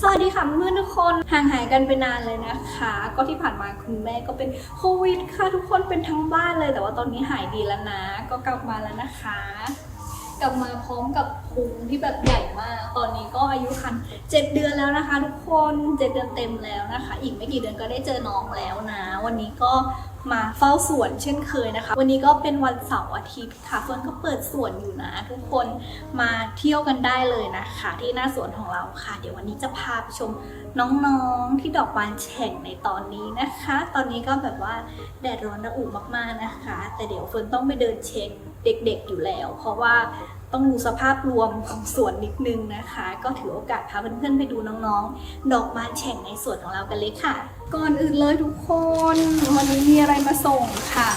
สวัสดีค่ะเพื่อนทุกคนห่างหายกันไปนานเลยนะคะ ก็ที่ผ่านมาคุณแม่ก็เป็นโควิดค่ะทุกคนเป็นทั้งบ้านเลย แต่ว่าตอนนี้หายดีแล้วนะ ก็กลับมาแล้วนะคะ กลับมาพร้อมกับพุงที่แบบใหญ่มาก ตอนนี้ก็อายุคันเจ็ดเดือนแล้วนะคะ ทุกคนเจ็ดเดือนเต็มแล้วนะคะ อีกไม่กี่เดือนก็ได้เจอน้องแล้วนะ วันนี้ก็ มาเฝ้าสวนเช่นเคยนะคะ วันนี้ก็เป็นวันเสาร์อาทิตย์ค่ะเฟิร์นก็เปิดสวนอยู่นะ ทุกคนมาเที่ยวกันได้เลยนะคะ ที่หน้าสวนของเราค่ะ เดี๋ยววันนี้จะพาไปชมน้องๆที่ดอกบานแฉ่งในตอนนี้นะคะ ตอนนี้ก็แบบว่าแดดร้อนระอุมากๆนะคะ แต่เดี๋ยวเฟิร์นต้องไปเดินเช็คเด็กๆอยู่แล้ว เพราะว่าต้องดูสภาพรวมของสวนนิดนึงนะคะ ก็ถือโอกาสพาเพื่อนๆไปดูน้องๆ ดอกบานแฉ่งในสวนของเรากันเลยค่ะ ก่อนอื่นเลยทุกคน วันนี้มีอะไรมาส่งค่ะ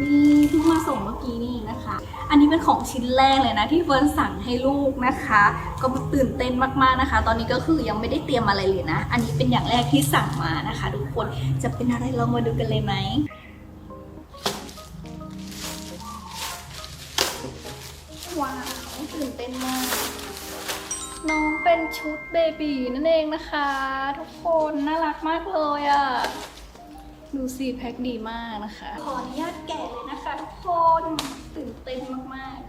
นี่เพิ่งมาส่งเมื่อกี้นี่นะคะ อันนี้เป็นของชิ้นแรกเลยนะ ที่เฟิร์นสั่งให้ลูกนะคะ ก็ตื่นเต้นมากๆนะคะ ตอนนี้ก็คือยังไม่ได้เตรียมอะไรเลยนะ อันนี้เป็นอย่างแรกที่สั่งมานะคะ ทุกคนจะเป็นอะไรลองมาดูกันเลยไหมว้าวตื่นเต้นมาก เป็นชุดเบบีนั่นเองนะคะ ทุกคนน่ารักมากเลยอะ่ะ ดูสิแพ็คดีมากนะคะ ขออนุญาตแกะเลยนะคะทุกคนตื่นเต้นมากๆ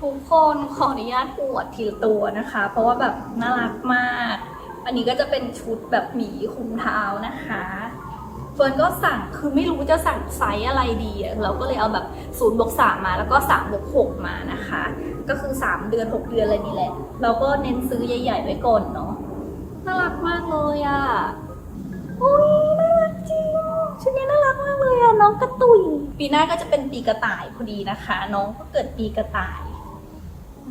ทุกคนขออนุญาตอวดทีละตัวนะคะ เพราะว่าแบบน่ารักมาก อันนี้ก็จะเป็นชุดแบบหมีคุมเท้านะคะ เฟิร์นก็สั่งคือไม่รู้จะสั่งไซส์อะไรดี เราก็เลยเอาแบบ0ูนย์บวกสมาแล้วก็3บวกหมานะคะ ก็คือ 3 เดือน 6 เดือนอะไรนี่แหละ เราก็เน้นซื้อใหญ่ๆไว้ก่อนเนาะน่ารักมากเลยอะอุ้ยน่ารักจริงชุดนี้น่ารักมากเลยอะน้องกระตุยปีหน้าก็จะเป็นปีกระต่ายพอดีนะคะ น้องก็เกิดปีกระต่าย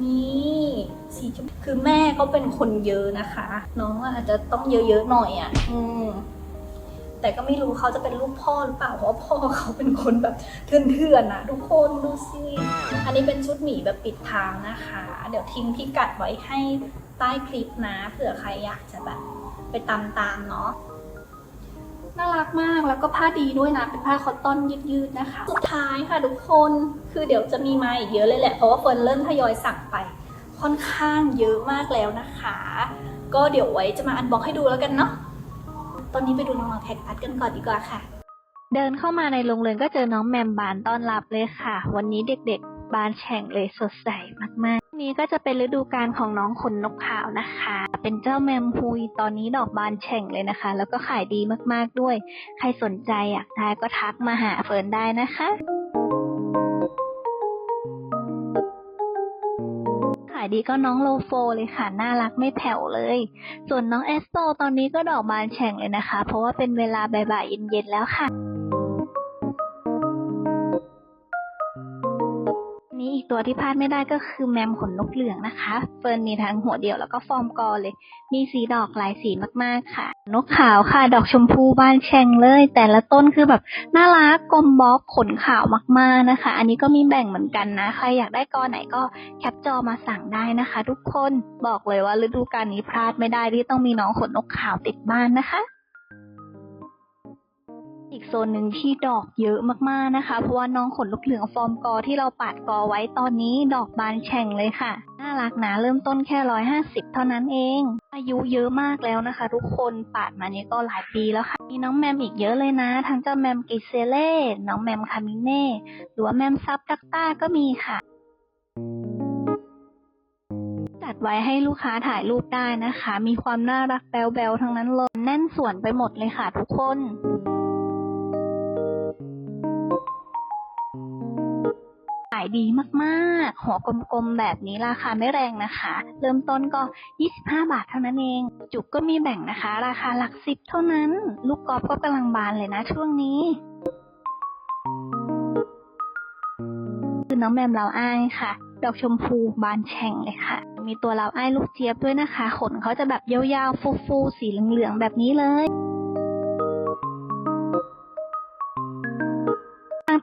นี่สีชมพูคือแม่ก็เป็นคนเยอะนะคะ น้องอาจจะต้องเยอะๆหน่อยอะ่ะ อืม แต่ก็ไม่รู้เขาจะเป็นลูกพ่อหรือเปล่าเพราะพ่อเขาเป็นคนแบบเถื่อนๆนะทุกคนดูสิอันนี้เป็นชุดหมีแบบปิดทางนะคะ เดี๋ยวทิ้งพิกัดไว้ให้ใต้คลิปนะเผื่อใครอยากจะแบบไปตามตามๆเนาะน่ารักมากแล้วก็ผ้าดีด้วยนะ เป็นผ้าคอตตอนยืดๆนะคะ สุดท้ายค่ะทุกคนคือเดี๋ยวจะมีมาอีกเยอะเลยแหละเพราะว่าเฟิร์นเริ่มทยอยสั่งไป ค่อนข้างเยอะมากแล้วนะคะ ก็เดี๋ยวไว้จะมาอันบ็อกให้ดูแล้วกันเนาะ ตอนนี้ไปดูน้องๆแพ็กพัดกันก่อนดีกว่าค่ะ เดินเข้ามาในโรงเรียนก็เจอน้องแมมบานต้อนรับเลยค่ะ วันนี้เด็กๆ บานแฉ่งเลยสดใสมากๆ นี้ก็จะเป็นฤดูกาลของน้องขนนกขาวนะคะ เป็นเจ้าแมมฮุยตอนนี้ดอกบานแฉ่งเลยนะคะ แล้วก็ขายดีมากๆด้วย ใครสนใจอยากได้ก็ทักมาหาเฟิร์นได้นะคะายดีก็น้องโลโฟเลยค่ะ น่ารักไม่แผ่วเลย ส่วนน้องเอสโตตอนนี้ก็ดอกบานแฉ่งเลยนะคะ เพราะว่าเป็นเวลาบ่ายๆเย็นๆแล้วค่ะ กตัวที่พลาดไม่ได้ก็คือแมมขนนกเหลืองนะคะ เฟิร์นมีทั้งหัวเดียวแล้วก็ฟอร์มกอเลย มีสีดอกหลายสีมากๆค่ะ นกขาวค่ะ ดอกชมพูบานแฉ่งเลย แต่ละต้นคือแบบน่ารักกลมบ๊อบขนขาวมากๆนะคะ อันนี้ก็มีแบ่งเหมือนกันนะ ใครอยากได้กอไหนก็แคปจอมาสั่งได้นะคะ ทุกคนบอกเลยว่าฤดูกาลนี้พลาดไม่ได้ที่ต้องมีน้องขนนกขาวติดบ้านนะคะ อีกโซนหนึ่งที่ดอกเยอะมากๆนะคะ เพราะว่าน้องขนลูกเหลืองฟอร์มกอที่เราปาดกอไว้ตอนนี้ดอกบานแฉ่งเลยค่ะ น่ารักนะเริ่มต้นแค่ร้อยห้าสิบเท่านั้นเอง อายุเยอะมากแล้วนะคะ ทุกคนปาดมานี้ก็หลายปีแล้วค่ะ มีน้องแมมอีกเยอะเลยนะ ทั้งเจ้าแมมกิเซเล่น้องแมมคามิเน่หรือว่าแมมซับดักต้าก็มีค่ะจัดไว้ให้ลูกค้าถ่ายรูปได้นะคะ มีความน่ารักแบลๆทั้งนั้นเลยแน่นสวนไปหมดเลยค่ะทุกคนายดีมากๆ หัวกลมๆแบบนี้ราคาไม่แรงนะคะ เริ่มต้นก็ 25 บาทเท่านั้นเอง จุกก็มีแบ่งนะคะ ราคาหลักสิบเท่านั้น ลูกกอล์ฟก็กำลังบานเลยนะช่วงนี้คือน้องแมมเราอ้ายค่ะ ดอกชมพูบานแฉ่งเลยค่ะ มีตัวเราอ้ายลูกเจี๊ยบด้วยนะคะ ขนเขาจะแบบยาวๆฟูๆสีเหลืองๆแบบนี้เลย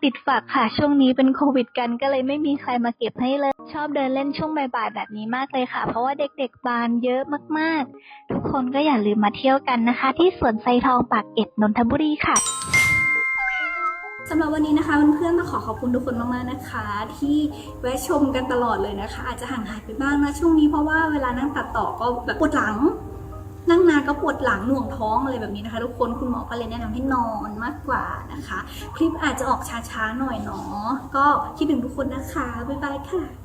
ติดฝักค่ะ ช่วงนี้เป็นโควิดกันก็เลยไม่มีใครมาเก็บให้เลย ชอบเดินเล่นช่วงบ่ายๆแบบนี้มากเลยค่ะ เพราะว่าเด็กๆบานเยอะมากๆ ทุกคนก็อย่าลืมมาเที่ยวกันนะคะ ที่สวนไซทองปากเกร็ดนนทบุรีค่ะสำหรับวันนี้นะคะเพื่อนๆมาขอขอบคุณทุกคนมากๆนะคะ ที่แวะชมกันตลอดเลยนะคะ อาจจะห่างหายไปบ้างนะช่วงนี้เพราะว่าเวลานั่งตัดต่อก็แบบปวดหลังานก็ปวดหลังหน่วงท้องอะไรแบบนี้นะคะ ทุกคนคุณหมอก็เลยแนะนำให้นอนมากกว่านะคะ คลิปอาจจะออกช้าๆหน่อยเนาะก็คิดถึงทุกคนนะคะบ๊ายบายค่ะ